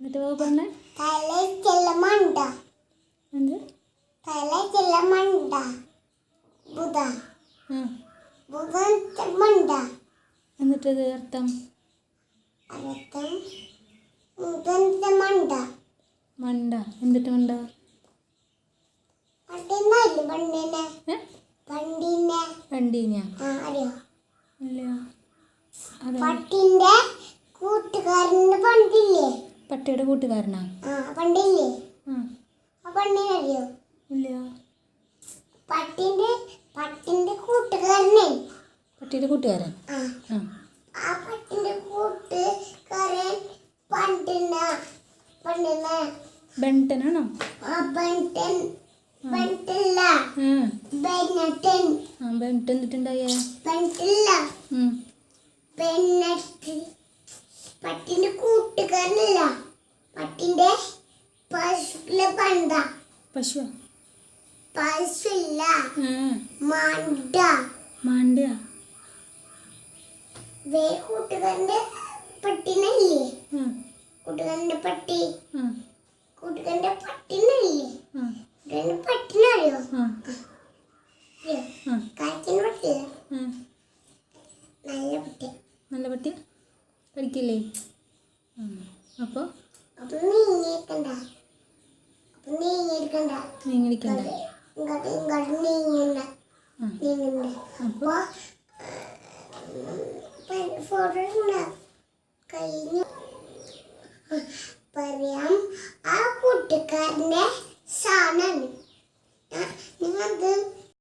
എന്നിട്ട് ബാബു പറഞ്ഞേ. എന്ത്? എന്നിട്ടത് അർത്ഥം മണ്ട. എന്നിട്ട് മണ്ട. പണ്ടിനെ. ഇല്ല പട്ടിന്റെ പട്ടിയുടെ കൂട്ടുകാരനാ? പണ്ടില്ലേ? അറിയോ ഇല്ല. പട്ടിന്റെ പട്ടിന്റെ കൂട്ടുകാരനെ. പട്ടിയുടെ കൂട്ടുകാരൻ? ആ. പട്ടിന്റെ കൂട്ടുകാരൻ പണ്ടിന. പണ്ടിന. ബെണ്ടനാണോ ആ എന്നിട്ടുണ്ടായ ബണ്ടല്ല ഉം. ബെന്നട്ട് പട്ടിന്റെ കൂട്ടുകാരനല്ല പട്ടിന്റെ പണ്ട പശുവാ. പശുല്ല മണ്ട. മാണ്ടയാ വേ കൂട്ടുകാരന്റെ പട്ടിനല്ലേ? ആ. കൂട്ടുകാരന്റെ പട്ടി. ആ. കൂട്ടുകാരന്റെ പട്ടിനല്ലേ? ആ. കൂട്ടുകാരന്റെ പട്ടിനറിയോ? കാറ്റിന് പട്ടില്ല നല്ല പട്ടി നല്ല പട്ടി കടിക്കില്ലേ അപ്പോൾ അപ്പൊ? നീങ്ങിയിരിക്കണ്ട അപ്പൊ കഴിഞ്ഞു. പറയാം ആ കൂട്ടുകാരന്റെ